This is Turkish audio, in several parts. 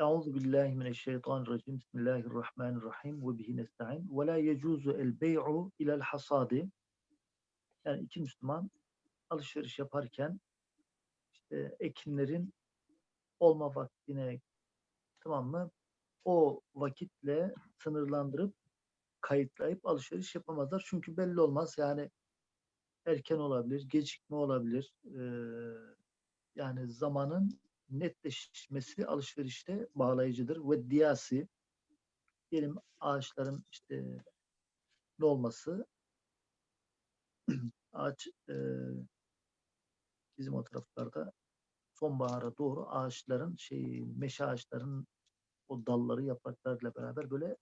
Euzu billahi mineşşeytanirracim. Bismillahirrahmanirrahim ve bihi nestaîn. Ve la yecuzu el bey'u ila'l hasadi. Yani iki Müslüman alışveriş yaparken işte ekinlerin olma vaktine tamam mı? O vakitle sınırlandırıp kayıtlayıp alışveriş yapamazlar. Çünkü belli olmaz. Yani erken olabilir, gecikme olabilir. Ee, yani zamanın netleşmesi alışverişte bağlayıcıdır. Ve diyasi diyelim ağaçların işte ne olması ağaç e, bizim o taraflarda sonbahara doğru ağaçların şey meşe ağaçların o dalları yapraklarıyla beraber böyle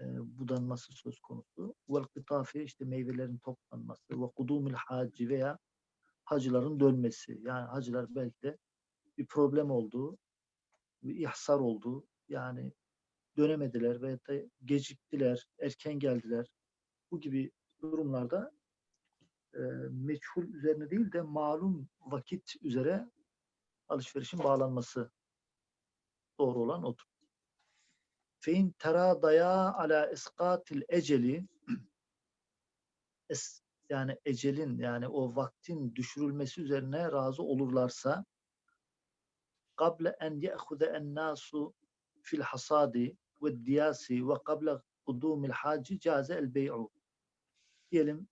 e, budanması söz konusu. Vel kıtafi işte meyvelerin toplanması ve kudumil hacı veya hacıların dönmesi. Yani hacılar belki de bir problem oldu, bir ihsar oldu. Yani dönemediler veya da geciktiler, erken geldiler. Bu gibi durumlarda e, meçhul üzerine değil de malum vakit üzere alışverişin bağlanması doğru olan odur. Fein teradaya ala iskatil eceli yani ecelin yani o vaktin düşürülmesi üzerine razı olurlarsa قبل أن يأخذ الناس في الحصاد والدياس وقبل قدوم الحاج جاز البيع diyelim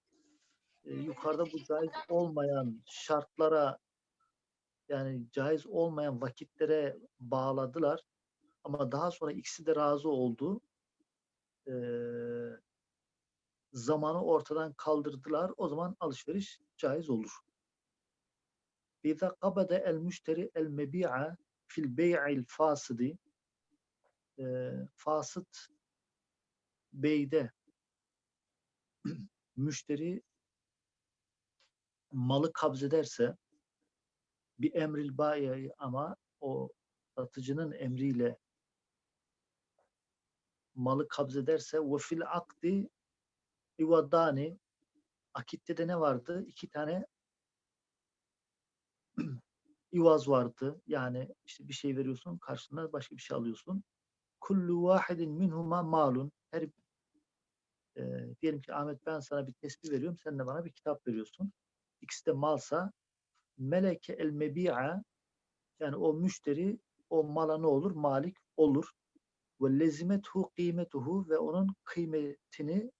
e, yukarıda bu caiz olmayan şartlara yani caiz olmayan vakitlere bağladılar ama daha sonra ikisi de razı oldu. E, zamanı ortadan kaldırdılar. O zaman alışveriş caiz olur. El müşteri el mebi'a fil bey'il fasidi e, fasıt beyde müşteri malı kabzederse bir emril bayi ama o satıcının emriyle malı kabzederse ve fil akdi ivadani akitte de ne vardı? İki tane ivaz vardı. Yani işte bir şey veriyorsun karşılığında başka bir şey alıyorsun. Kullu vahidin minhuma malun. Her e, diyelim ki Ahmet ben sana bir tesbih veriyorum. Sen de bana bir kitap veriyorsun. İkisi de malsa meleke el mebi'a yani o müşteri o mala ne olur? Malik olur. Ve lezimethu kıymetuhu ve onun kıymetini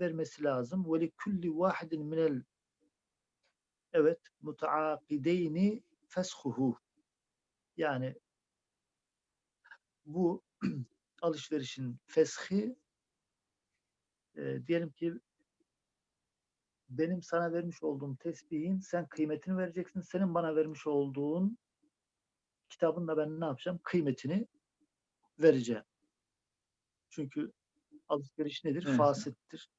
vermesi lazım. Ve li kulli vahidin minel evet mutaakideyni feshuhu yani bu alışverişin feshi e, diyelim ki benim sana vermiş olduğum tesbihin sen kıymetini vereceksin. Senin bana vermiş olduğun kitabın da ben ne yapacağım? Kıymetini vereceğim. Çünkü alışveriş nedir? Evet. Fasittir.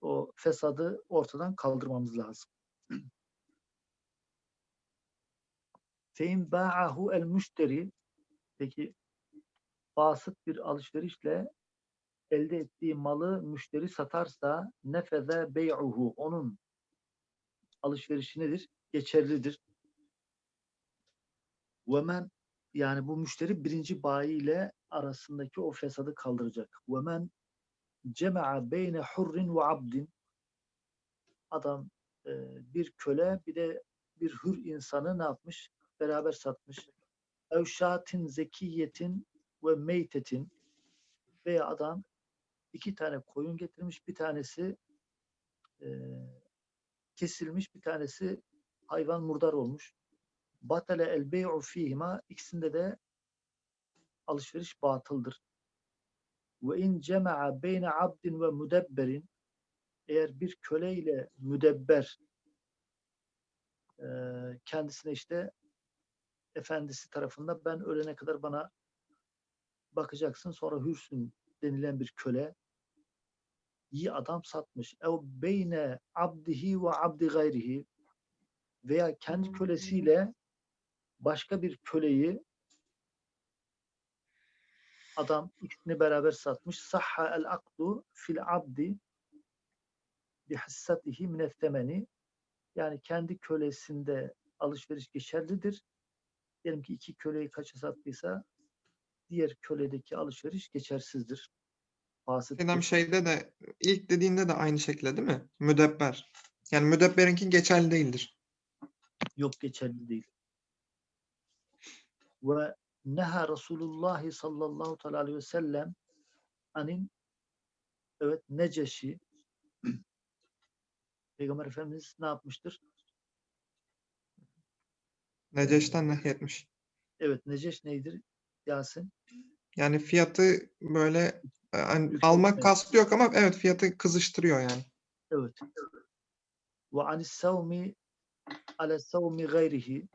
O fesadı ortadan kaldırmamız lazım. Fein ba'ahu el müşteri peki basit bir alışverişle elde ettiği malı müşteri satarsa nefeze bey'uhu onun alışverişi nedir? Geçerlidir. Ve men yani bu müşteri birinci bayi ile arasındaki o fesadı kaldıracak. Ve men cema'a beyne hurrin ve abdin adam bir köle bir de bir hür insanı ne yapmış? beraber satmış. Evşatin zekiyetin ve meytetin veya adam iki tane koyun getirmiş. Bir tanesi e, kesilmiş, bir tanesi hayvan murdar olmuş. Batale el bey'u fihima ikisinde de alışveriş batıldır. Ve in cema'a beyne abdin ve müdebberin eğer bir köle ile müdebber e, kendisine işte efendisi tarafında ben ölene kadar bana bakacaksın sonra hürsün denilen bir köle iyi adam satmış. Ev beyne abdihi ve abdi gayrihi veya kendi kölesiyle başka bir köleyi adam ikisini beraber satmış. Sahha el akdu fil abdi bi hissatihi minettemeni yani kendi kölesinde alışveriş geçerlidir diyelim ki iki köleyi kaça sattıysa diğer köledeki alışveriş geçersizdir. Fasıktır. Seydam şeyde de ilk dediğinde de aynı şekilde değil mi? Müdebber. Yani müdebberinki geçerli değildir. yok geçerli değil. Ve neha Resulullah sallallahu aleyhi ve sellem anin evet Neceşi Peygamber Efendimiz ne yapmıştır? Neceş'ten nehyetmiş. Evet Neceş neydir? Yasin. Yani fiyatı böyle e, hani Yüksek, almak evet. kastı yok ama evet fiyatı kızıştırıyor yani. Evet. Ve anis savmi ale savmi gayrihi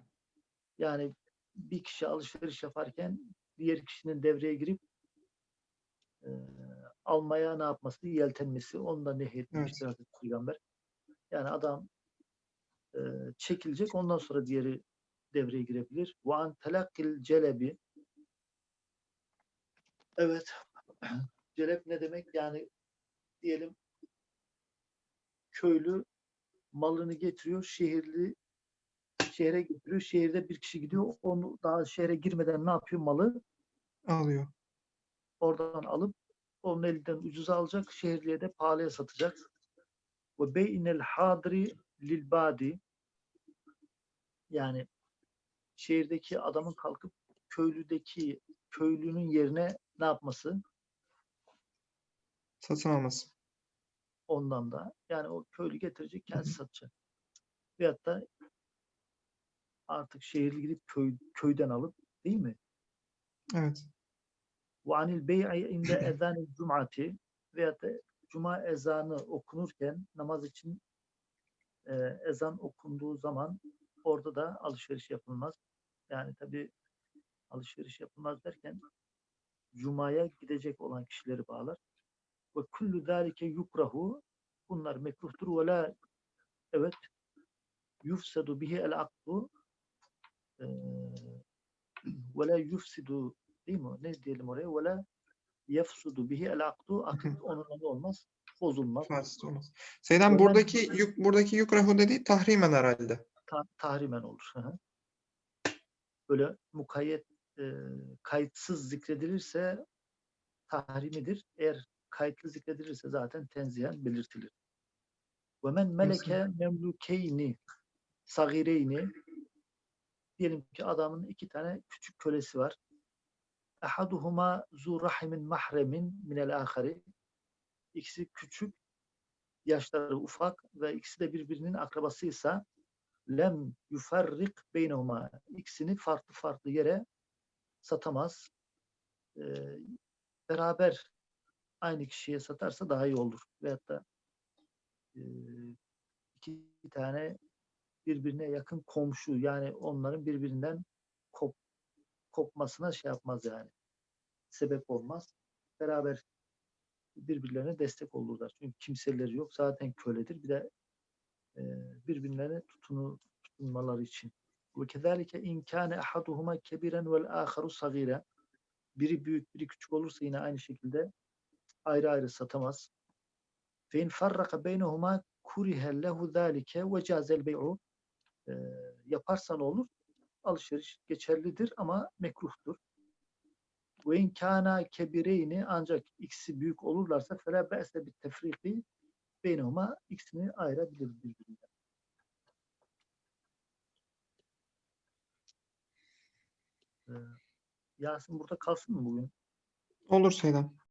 yani bir kişi alışveriş yaparken diğer kişinin devreye girip e, almaya ne yapması, yeltenmesi, onu da nehyetmiştir Hazreti Peygamber. Yani adam e, çekilecek, ondan sonra diğeri devreye girebilir. Ve an telakkil celebi Evet. Celep ne demek? Yani diyelim köylü malını getiriyor, şehirli şehre getiriyor. Şehirde bir kişi gidiyor. Onu daha şehre girmeden ne yapıyor? Malı Alıyor. oradan alıp onun elinden ucuza alacak. Şehirliye de pahalıya satacak. Ve beynel hadri lil badi yani şehirdeki adamın kalkıp köylüdeki köylünün yerine ne yapması? Satın alması. ondan da. Yani o köylü getirecek kendisi satacak. Veyahut da artık şehirli gidip köy, köyden alıp değil mi? Evet. Ve anil bey'i inde ezanil cum'ati veyahut da cuma ezanı okunurken namaz için e, ezan okunduğu zaman orada da alışveriş yapılmaz. Yani tabi alışveriş yapılmaz derken cumaya gidecek olan kişileri bağlar. Ve kullu zalike yukrahu bunlar mekruhtur ve la evet yufsedu bihi el akdu eee, ve la yufsidu değil mi? Ne diyelim oraya? Ve la yefsudu bihi el akdu akit onunla olmaz? Bozulmaz. Fasit olmaz. Seydam Ömer- buradaki yuk, buradaki yukrahu dediği tahrimen herhalde. Ta- tahrimen olur. Hı hı. Böyle mukayyet e, kayıtsız zikredilirse tahrimidir. Eğer kayıtlı zikredilirse zaten tenzihen belirtilir. Ve men meleke memlukeyni sagireyni diyelim ki adamın iki tane küçük kölesi var. Ahaduhuma zu rahimin mahremin minel ahari. İkisi küçük, yaşları ufak ve ikisi de birbirinin akrabasıysa lem yufarrik beynehuma. İkisini farklı farklı yere satamaz. Ee, beraber aynı kişiye satarsa daha iyi olur. Veyahut da e, iki tane birbirine yakın komşu yani onların birbirinden kop, kopmasına şey yapmaz yani. Sebep olmaz. Beraber birbirlerine destek olurlar. Çünkü kimseleri yok. Zaten köledir. Bir de e, birbirlerine tutunu, tutunmaları için. Ve kezalike in kâne ahaduhuma kebiren vel âharu sagîre. Biri büyük, biri küçük olursa yine aynı şekilde ayrı ayrı satamaz. Fe in farraka beynehuma kurihe lehu zâlike ve câzel bey'u. Ee, yaparsa ne olur? Alışveriş geçerlidir ama mekruhtur. Ve in kâna kebireyni ancak ikisi büyük olurlarsa fela be'se bit tefriki beynehuma ikisini ayırabilir birbirinden. Ee, Yasin burada kalsın mı bugün? Olur Seydam.